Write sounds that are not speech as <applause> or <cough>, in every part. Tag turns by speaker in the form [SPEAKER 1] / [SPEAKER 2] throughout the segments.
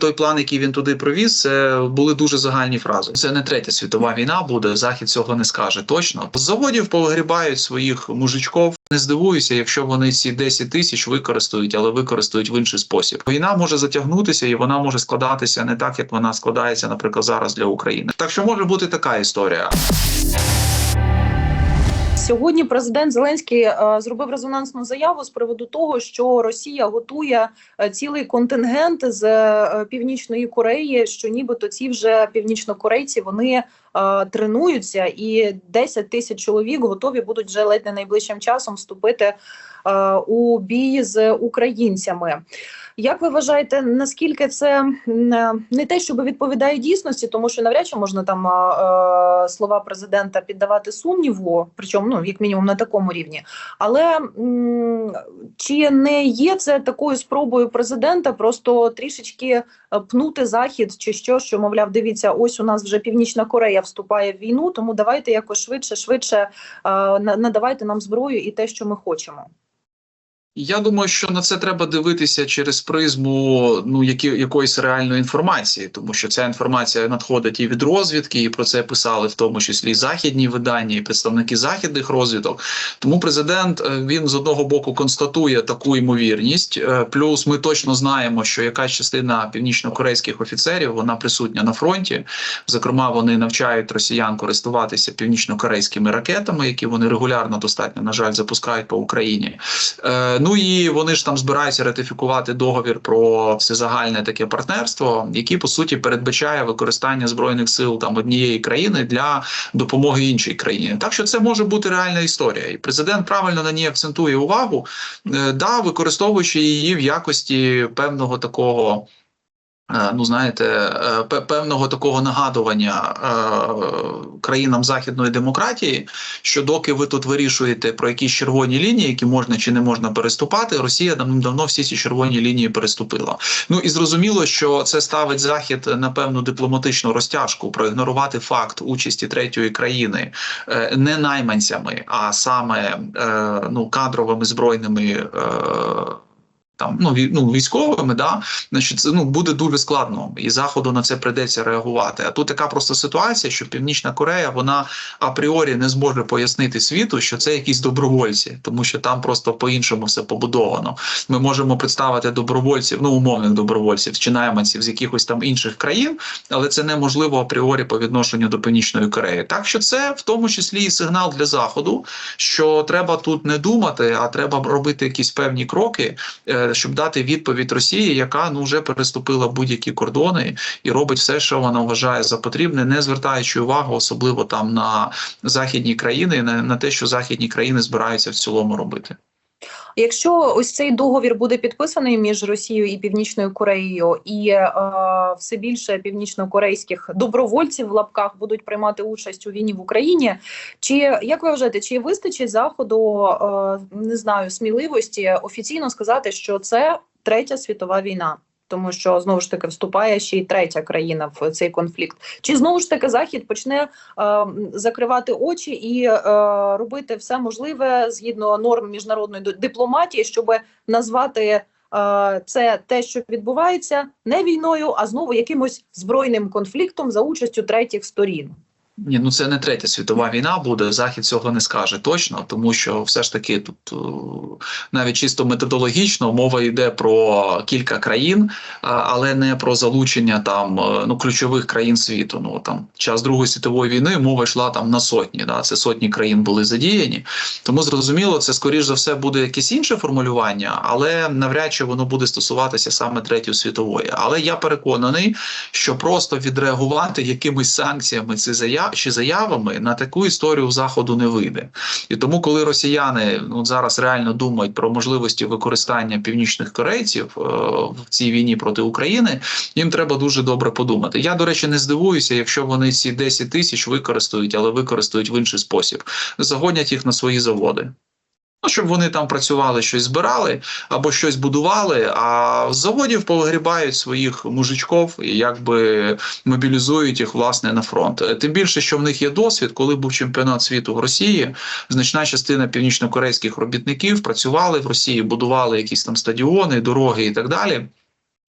[SPEAKER 1] Той план, який він туди провіз, це були дуже загальні фрази. Це не третя світова війна буде. Захід цього не скаже точно. З заводів повигрібають своїх мужичков. Не здивуюся, якщо вони ці 10 тисяч використають, але використають в інший спосіб. Війна може затягнутися і вона може складатися не так, як вона складається, наприклад, зараз для України. Так що може бути така історія.
[SPEAKER 2] Сьогодні президент Зеленський е, зробив резонансну заяву з приводу того, що Росія готує е, цілий контингент з е, північної Кореї, що нібито ці вже північнокорейці вони тренуються, і 10 тисяч чоловік готові будуть вже ледь не найближчим часом вступити у бій з українцями. Як ви вважаєте, наскільки це е, не те, що відповідає дійсності, тому що навряд чи можна там слова президента піддавати сумніву, причому ну як мінімум на такому рівні. Але чи не є це такою спробою президента просто трішечки е, пнути захід, чи що, що мовляв, дивіться, ось у нас вже Північна Корея вступає в війну, тому давайте якось швидше, швидше е, на- надавайте нам зброю і те, що ми хочемо.
[SPEAKER 1] Я думаю, що на це треба дивитися через призму ну які якоїсь реальної інформації, тому що ця інформація надходить і від розвідки, і про це писали в тому числі західні видання, і представники західних розвідок. Тому президент е, він з одного боку констатує таку ймовірність. е, Плюс ми точно знаємо, що якась частина північно-корейських офіцерів вона присутня на фронті. Зокрема, вони навчають росіян користуватися північно-корейськими ракетами, які вони регулярно достатньо на жаль запускають по Україні. Ну і вони ж там збираються ратифікувати договір про всезагальне таке партнерство, який по суті передбачає використання збройних сил там однієї країни для допомоги іншій країні. Так що це може бути реальна історія, і президент правильно на ній акцентує увагу, е, да, використовуючи її в якості певного такого. Е, Ну, знаєте, е, певного такого нагадування е, країнам західної демократії, що доки ви тут вирішуєте про якісь червоні лінії, які можна чи не можна переступати, Росія давно всі ці червоні лінії переступила. Ну і зрозуміло, що це ставить захід на певну дипломатичну розтяжку проігнорувати факт участі третьої країни не найманцями, а саме ну кадровими збройними. Там ну, ну військовими, да значить, це ну буде дуже складно, і заходу на це прийдеться реагувати. А тут така просто ситуація, що Північна Корея вона апріорі не зможе пояснити світу, що це якісь добровольці, тому що там просто по-іншому все побудовано. Ми можемо представити добровольців, ну умовних добровольців чи найманців з якихось там інших країн, але це неможливо апріорі по відношенню до Північної Кореї. Так що це в тому числі і сигнал для заходу, що треба тут не думати, а треба робити якісь певні кроки, е, щоб дати відповідь Росії, яка ну вже переступила будь-які кордони і робить все, що вона вважає за потрібне, не звертаючи увагу, особливо там на західні країни, на, на те, що західні країни збираються в цілому робити.
[SPEAKER 2] Якщо ось цей договір буде підписаний між Росією і Північною Кореєю, і е, все більше північно-корейських добровольців в лапках будуть приймати участь у війні в Україні, чи як ви вважаєте, чи вистачить заходу е, не знаю сміливості офіційно сказати, що це третя світова війна? Тому що знову ж таки вступає ще й третя країна в цей конфлікт. Чи знову ж таки захід почне е, закривати очі і е, робити все можливе згідно норм міжнародної ди- дипломатії, щоб назвати е, це те, що відбувається, не війною, а знову якимось збройним конфліктом за участю третіх сторін?
[SPEAKER 1] Ні, ну це не третя світова війна буде. Захід цього не скаже точно, тому що все ж таки тут е, навіть чисто методологічно мова йде про кілька країн, але не про залучення там е, ну ключових країн світу. Ну там час Другої світової війни мова йшла там на сотні. Да, це сотні країн були задіяні. Тому зрозуміло, це скоріш за все буде якесь інше формулювання, але навряд чи воно буде стосуватися саме третьої світової. Але я переконаний, що просто відреагувати якимись санкціями ці чи заявами на таку історію заходу не вийде. І тому, коли росіяни ну зараз реально думають про можливості використання північних корейців е, в цій війні проти України, їм треба дуже добре подумати. Я до речі не здивуюся, якщо вони ці 10 тисяч використають, але використають в інший спосіб, загонять їх на свої заводи. Ну, щоб вони там працювали, щось збирали або щось будували, а з заводів повигрібають своїх мужичков і якби мобілізують їх власне на фронт. Тим більше, що в них є досвід, коли був чемпіонат світу в Росії, значна частина північнокорейських робітників працювали в Росії, будували якісь там стадіони, дороги і так далі.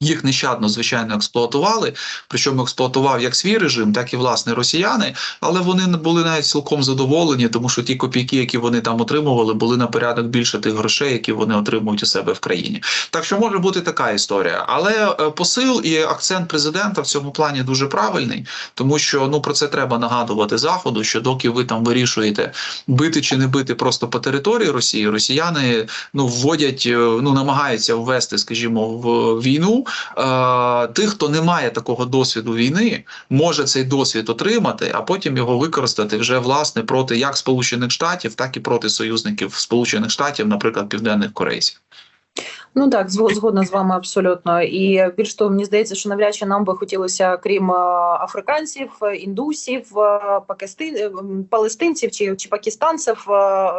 [SPEAKER 1] Їх нещадно, звичайно, експлуатували. Причому експлуатував як свій режим, так і власне росіяни. Але вони були навіть цілком задоволені, тому що ті копійки, які вони там отримували, були на порядок більше тих грошей, які вони отримують у себе в країні. Так що може бути така історія. Але е, посил і акцент президента в цьому плані дуже правильний, тому що ну про це треба нагадувати заходу. Що доки ви там вирішуєте бити чи не бити просто по території Росії, росіяни ну вводять, е, ну намагаються ввести, скажімо, в війну. Е, тих, хто не має такого досвіду війни, може цей досвід отримати, а потім його використати вже власне проти як Сполучених Штатів, так і проти союзників Сполучених Штатів, наприклад, південних корейців.
[SPEAKER 2] Ну так, зго- згодна з вами абсолютно. І більш того, мені здається, що навряд чи нам би хотілося, крім е, африканців, індусів, е, пакистин, е, палестинців чи, чи пакистанців,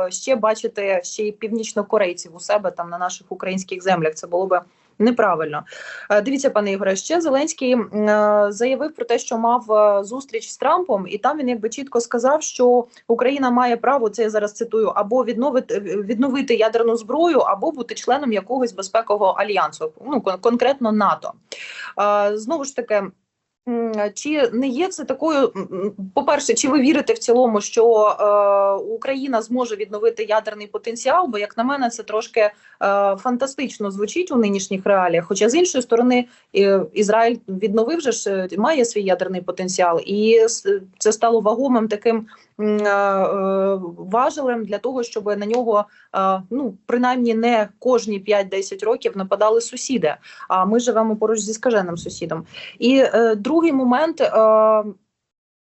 [SPEAKER 2] ще бачити ще й північнокорейців у себе там на наших українських землях. Це було би. Неправильно Е, дивіться, пане Ігоре. Ще Зеленський е, заявив про те, що мав е, зустріч з Трампом, і там він якби чітко сказав, що Україна має право це я зараз цитую, або відновити відновити ядерну зброю, або бути членом якогось безпекового альянсу, ну конкретно НАТО. Знову ж таки. Чи не є це такою? По-перше, чи ви вірите в цілому, що е, Україна зможе відновити ядерний потенціал? Бо, як на мене, це трошки е, фантастично звучить у нинішніх реаліях. Хоча з іншої сторони, е, Ізраїль відновив же ж е, має свій ядерний потенціал, і це стало вагомим таким важелем для того, щоб на нього е, ну принаймні не кожні 5-10 років нападали сусіди. А ми живемо поруч зі скаженим сусідом. І е, другий момент, е,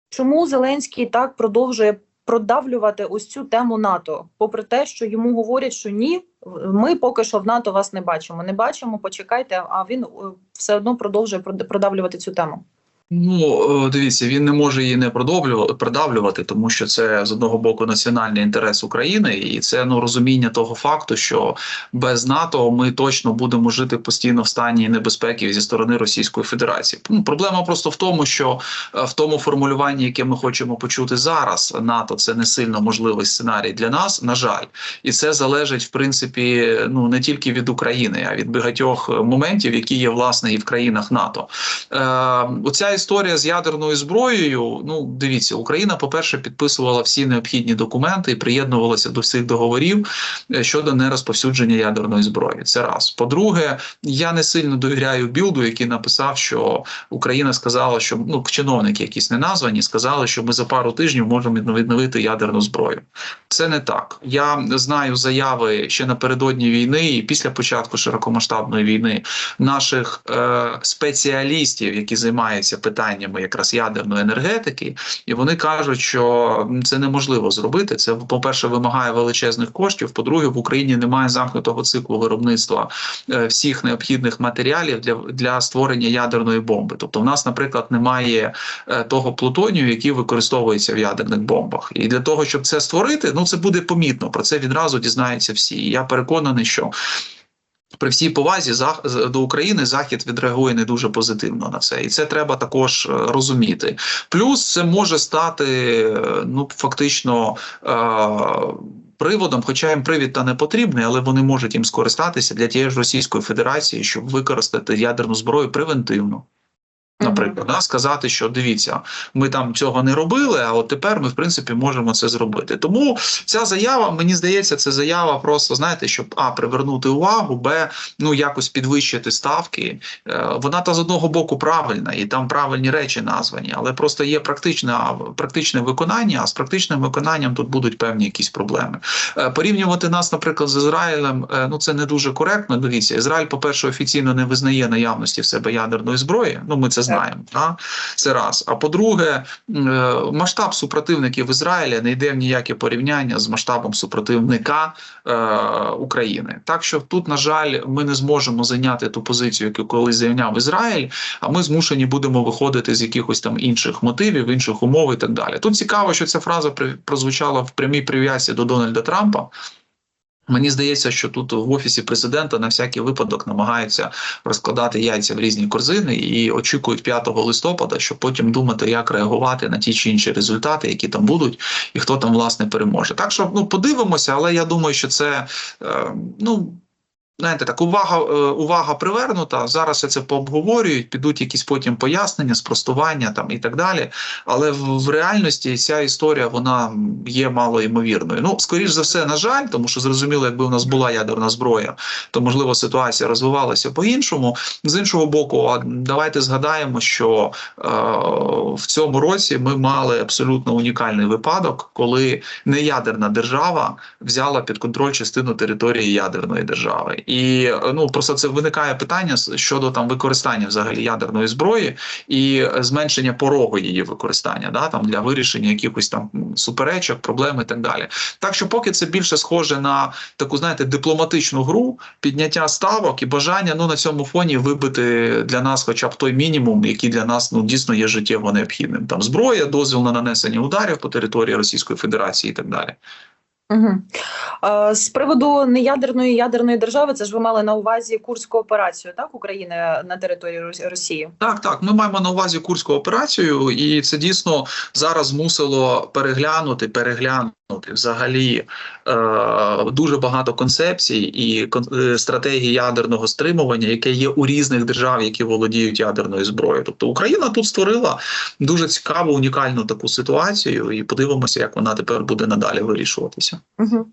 [SPEAKER 2] чому Зеленський так продовжує продавлювати ось цю тему НАТО, попри те, що йому говорять, що ні, ми поки що в НАТО вас не бачимо. Не бачимо, почекайте. А він е, все одно продовжує продавлювати цю тему.
[SPEAKER 1] Ну е, дивіться, він не може її не продовлювати, продавлювати, тому що це з одного боку національний інтерес України, і це ну розуміння того факту, що без НАТО ми точно будемо жити постійно в стані небезпеки зі сторони Російської Федерації. Ну, проблема просто в тому, що е, в тому формулюванні, яке ми хочемо почути зараз, НАТО це не сильно можливий сценарій для нас, на жаль, і це залежить в принципі ну не тільки від України, а від багатьох моментів, які є власне і в країнах НАТО. Е, оця історія з ядерною зброєю. Ну, дивіться, Україна, по-перше, підписувала всі необхідні документи і приєднувалася до всіх договорів е, щодо нерозповсюдження ядерної зброї. Це раз. По-друге, я не сильно довіряю білду, який написав, що Україна сказала, що ну чиновники, якісь не названі, сказали, що ми за пару тижнів можемо відновити ядерну зброю. Це не так. Я знаю заяви ще напередодні війни і після початку широкомасштабної війни наших е, спеціалістів, які займаються питаннями якраз ядерної енергетики, і вони кажуть, що це неможливо зробити. Це по перше вимагає величезних коштів. По-друге, в Україні немає замкнутого циклу виробництва е, всіх необхідних матеріалів для, для створення ядерної бомби. Тобто, в нас, наприклад, немає е, того плутонію, який використовується в ядерних бомбах. І для того, щоб це створити, ну це буде помітно. Про це відразу дізнаються всі. І я переконаний, що. При всій повазі до України Захід відреагує не дуже позитивно на це, і це треба також е, розуміти. Плюс це може стати е, ну фактично. Е- Приводом, хоча їм привід та не потрібний, але вони можуть їм скористатися для тієї ж Російської Федерації, щоб використати ядерну зброю превентивно. Наприклад, да, сказати, що дивіться, ми там цього не робили, а от тепер ми в принципі можемо це зробити. Тому ця заява, мені здається, це заява просто знаєте, щоб а привернути увагу, б ну якось підвищити ставки. Е, Вона та з одного боку правильна, і там правильні речі названі, але просто є практичне, практичне виконання. А з практичним виконанням тут будуть певні якісь проблеми. Е, Порівнювати нас, наприклад, з Ізраїлем, е, ну це не дуже коректно. Дивіться, Ізраїль, по перше, офіційно не визнає наявності в себе ядерної зброї. Ну ми це знаємо. Да? Це раз. А по-друге, е, масштаб супротивників Ізраїля не йде в ніяке порівняння з масштабом супротивника е, України. Так що тут, на жаль, ми не зможемо зайняти ту позицію, яку колись зайняв Ізраїль. А ми змушені будемо виходити з якихось там інших мотивів, інших умов і так далі. Тут цікаво, що ця фраза прозвучала в прямій прив'язці до Дональда Трампа. Мені здається, що тут в офісі президента на всякий випадок намагаються розкладати яйця в різні корзини і очікують 5 листопада, щоб потім думати, як реагувати на ті чи інші результати, які там будуть, і хто там власне переможе. Так що ну подивимося, але я думаю, що це е, ну. Знаєте, так увага, е, увага привернута. Зараз це пообговорюють, підуть якісь потім пояснення, спростування там і так далі. Але в, в реальності ця історія вона є мало ймовірною. Ну, скоріш за все, на жаль, тому що зрозуміло, якби у нас була ядерна зброя, то можливо ситуація розвивалася по-іншому. З іншого боку, давайте згадаємо, що е, в цьому році ми мали абсолютно унікальний випадок, коли неядерна держава взяла під контроль частину території ядерної держави, і ну просто це виникає питання щодо там використання взагалі ядерної зброї і зменшення порогу її використання, да там для вирішення якихось там суперечок, проблем і так далі. Так що, поки це більше схоже на таку, знаєте, дипломатичну гру, підняття ставок і бажання ну на цьому фоні вибити для нас, хоча б той мінімум, який для нас ну дійсно є життєво необхідним. Там зброя, дозвіл на нанесення ударів по території Російської Федерації і так далі.
[SPEAKER 2] Угу. З приводу неядерної ядерної держави, це ж ви мали на увазі Курську операцію, так України на території Рос- Росії.
[SPEAKER 1] Так, так, ми маємо на увазі курську операцію, і це дійсно зараз змусило переглянути, переглянути взагалі е, дуже багато концепцій і кон- е, стратегії ядерного стримування, яке є у різних держав, які володіють ядерною зброєю. Тобто Україна тут створила дуже цікаву, унікальну таку ситуацію, і подивимося, як вона тепер буде надалі вирішуватися.
[SPEAKER 2] Угу.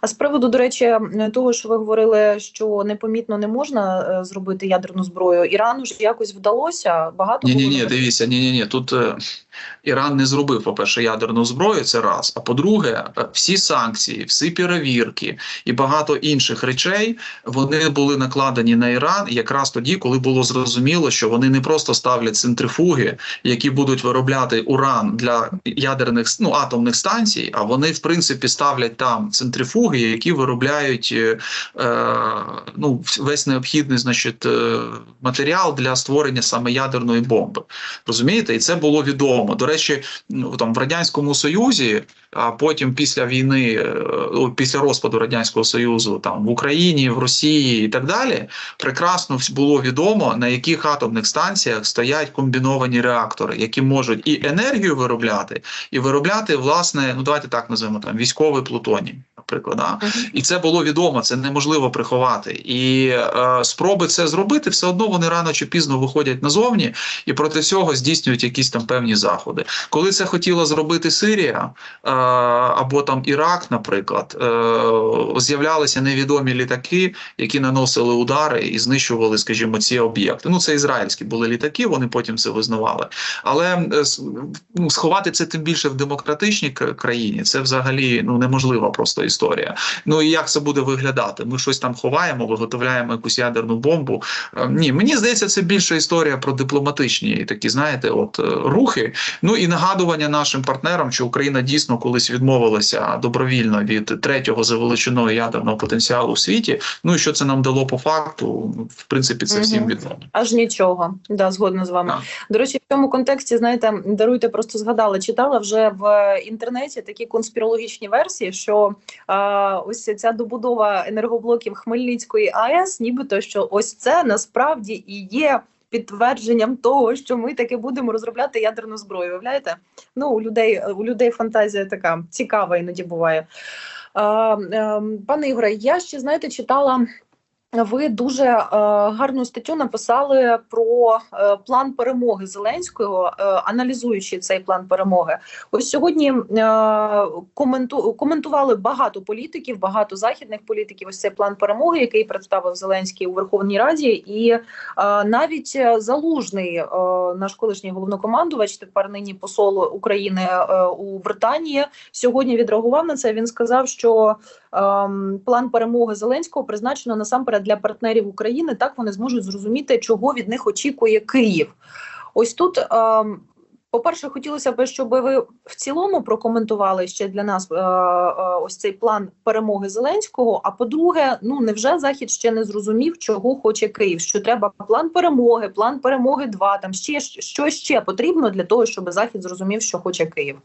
[SPEAKER 2] А з приводу, до речі, того, що ви говорили, що непомітно не можна е, зробити ядерну зброю, Ірану ж якось вдалося багато
[SPEAKER 1] Ні, ні, ні, дивіться, ні, ні, ні. Тут е, Іран не зробив, по-перше, ядерну зброю, це раз. А по-друге, е, всі санкції, всі перевірки і багато інших речей вони були накладені на Іран якраз тоді, коли було зрозуміло, що вони не просто ставлять центрифуги, які будуть виробляти уран для ядерних ну, атомних станцій, а вони, в принципі, ставлять там центрифуги, які виробляють е, е, ну, весь необхідний значить, е, матеріал для створення саме ядерної бомби. Розумієте, і це було відомо. До речі, ну, там в радянському союзі, а потім після війни, е, після розпаду радянського союзу, там в Україні, в Росії і так далі, прекрасно було відомо на яких атомних станціях стоять комбіновані реактори, які можуть і енергію виробляти, і виробляти власне, ну давайте так називаємо там військовий плутоній, наприклад. Да? І це було відомо, це неможливо приховати. І е, спроби це зробити, все одно вони рано чи пізно виходять назовні і проти цього здійснюють якісь там певні заходи. Коли це хотіла зробити Сирія е, або там Ірак, наприклад, е, з'являлися невідомі літаки, які наносили удари і знищували, скажімо, ці об'єкти. Ну це ізраїльські були літаки, вони потім це визнавали. Але е, ну, сховати це тим більше в демократичній країні, це взагалі ну неможлива просто історія. Ну і як це буде виглядати? Ми щось там ховаємо, виготовляємо якусь ядерну бомбу. Е, Ні, мені здається, це більше історія про дипломатичні такі, знаєте, от е, рухи. Ну і нагадування нашим партнерам, що Україна дійсно колись відмовилася добровільно від третього за величиною ядерного потенціалу в світі. Ну і що це нам дало по факту? В принципі, це всім відомо.
[SPEAKER 2] Аж нічого. Да, згодна з вами.
[SPEAKER 1] Так.
[SPEAKER 2] До речі, в цьому контексті, знаєте, даруйте, просто згадала, читала вже в інтернеті такі конспірологічні версії, що а, ось ця добудова енергоблоків Хмельницької АЕС, нібито що ось це насправді і є. Підтвердженням того, що ми таки будемо розробляти ядерну зброю. Уявляєте? Ну у людей у людей фантазія така цікава іноді буває. Ем, пане Ігоре, я ще знаєте, читала. Ви дуже е, гарну статтю написали про е, план перемоги Зеленського, е, аналізуючи цей план перемоги. Ось сьогодні е, коменту, коментували багато політиків, багато західних політиків. Ось цей план перемоги, який представив Зеленський у Верховній Раді, і е, навіть залужний е, наш колишній головнокомандувач, тепер нині посол України е, у Британії, сьогодні відреагував на це. Він сказав, що план перемоги Зеленського призначено насамперед для партнерів України. Так вони зможуть зрозуміти, чого від них очікує Київ. Ось тут. Ем, по-перше, хотілося б, щоб ви в цілому прокоментували ще для нас е, е, ось цей план перемоги Зеленського. А по-друге, ну невже Захід ще не зрозумів, чого хоче Київ? Що треба план перемоги, план перемоги 2, Там ще що ще потрібно для того, щоб Захід зрозумів, що хоче Київ.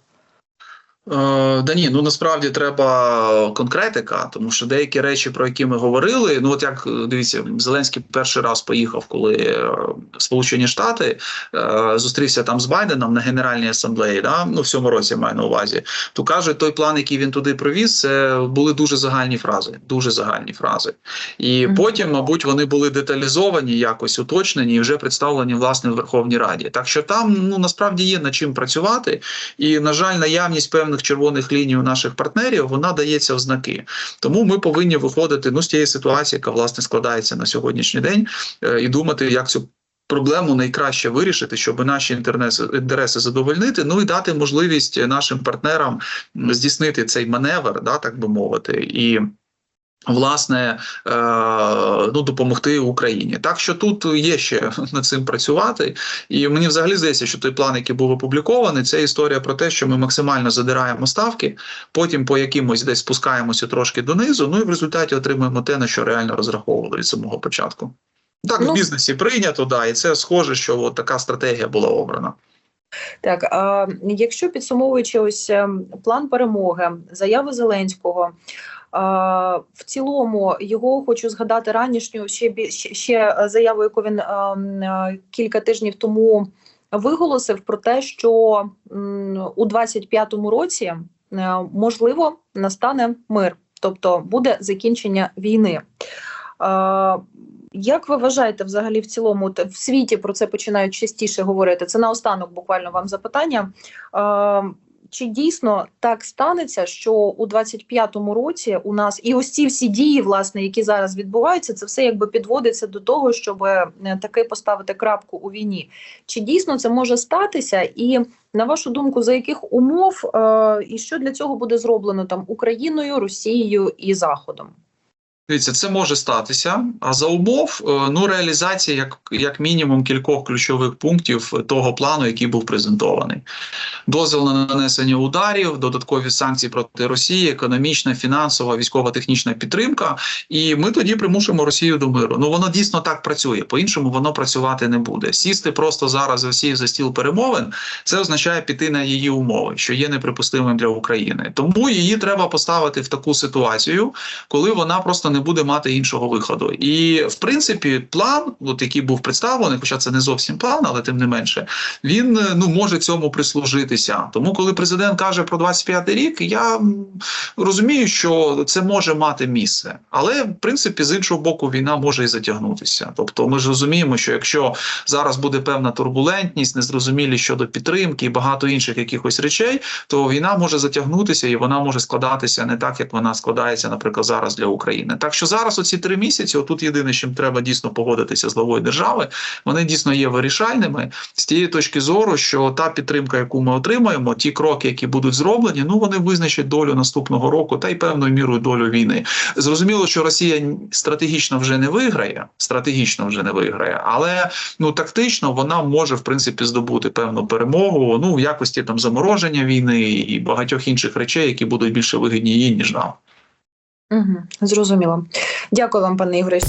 [SPEAKER 1] Е, да ні, ну насправді треба конкретика, тому що деякі речі, про які ми говорили, ну от як дивіться, Зеленський перший раз поїхав, коли е, Сполучені Штати е, зустрівся там з Байденом на Генеральній асамблеї, да? ну в цьому році маю на увазі, то кажуть, той план, який він туди привіз, це були дуже загальні фрази, дуже загальні фрази. І потім, мабуть, вони були деталізовані, якось уточнені і вже представлені власне в Верховній Раді. Так що там ну насправді є над чим працювати. І, на жаль, наявність певних червоних ліній у наших партнерів вона дається в знаки. Тому ми повинні виходити ну, з тієї ситуації, яка власне складається на сьогоднішній день, е, і думати, як цю. Проблему найкраще вирішити, щоб наші інтереси задовольнити, ну і дати можливість нашим партнерам здійснити цей маневр, да, так би мовити, і власне е, ну, допомогти Україні. Так що тут є ще <laughs> над цим працювати. І мені взагалі здається, що той план, який був опублікований, це історія про те, що ми максимально задираємо ставки, потім по якимось десь спускаємося трошки донизу. Ну і в результаті отримуємо те, на що реально розраховували від самого початку. Так,
[SPEAKER 2] Ну,
[SPEAKER 1] в бізнесі прийнято, да, і це схоже, що от така стратегія була обрана.
[SPEAKER 2] Так, а якщо підсумовуючи ось ем, план перемоги, заяви Зеленського. В цілому його хочу згадати ранішню ще ще- ще заяву, яку він ем, е, кілька тижнів тому виголосив про те, що у 25-му році е, можливо настане мир, тобто буде закінчення війни. Е, Як ви вважаєте, взагалі в цілому в світі про це починають частіше говорити? Це наостанок буквально вам запитання. Чи дійсно так станеться, що у 25-му році у нас і ось ці всі дії, власне, які зараз відбуваються, це все якби підводиться до того, щоб е, таки поставити крапку у війні? Чи дійсно це може статися? І на вашу думку, за яких умов е, і що для цього буде зроблено там Україною, Росією і Заходом?
[SPEAKER 1] Дивіться, це може статися. А за умов е, ну реалізація як, як мінімум кількох ключових пунктів того плану, який був презентований. Дозвіл на нанесення ударів, додаткові санкції проти Росії, економічна, фінансова, військово-технічна підтримка. І ми тоді примушуємо Росію до миру. Ну воно дійсно так працює. По-іншому воно працювати не буде. Сісти просто зараз з Росією за стіл перемовин. Це означає піти на її умови, що є неприпустимим для України. Тому її треба поставити в таку ситуацію, коли вона просто не буде мати іншого виходу. І в принципі, план, от який був представлений, хоча це не зовсім план, але тим не менше, він е, ну може цьому прислужитися. Тому, коли президент каже про 25-й рік, я розумію, що це може мати місце, але в принципі з іншого боку, війна може і затягнутися. Тобто, ми ж розуміємо, що якщо зараз буде певна турбулентність, незрозумілі щодо підтримки і багато інших якихось речей, то війна може затягнутися і вона може складатися не так, як вона складається, наприклад, зараз для України. Так що зараз оці три місяці, отут єдине, чим треба дійсно погодитися з главою держави, вони дійсно є вирішальними з тієї точки зору, що та підтримка, яку ми отримаємо, ті кроки, які будуть зроблені, ну вони визначать долю наступного року та й певною мірою долю війни. Зрозуміло, що Росія стратегічно вже не виграє, стратегічно вже не виграє, але ну тактично вона може в принципі здобути певну перемогу ну в якості там замороження війни і багатьох інших речей, які будуть більше вигідні їй ніж нам.
[SPEAKER 2] Угу, зрозуміло. Дякую вам, пане Ігоре.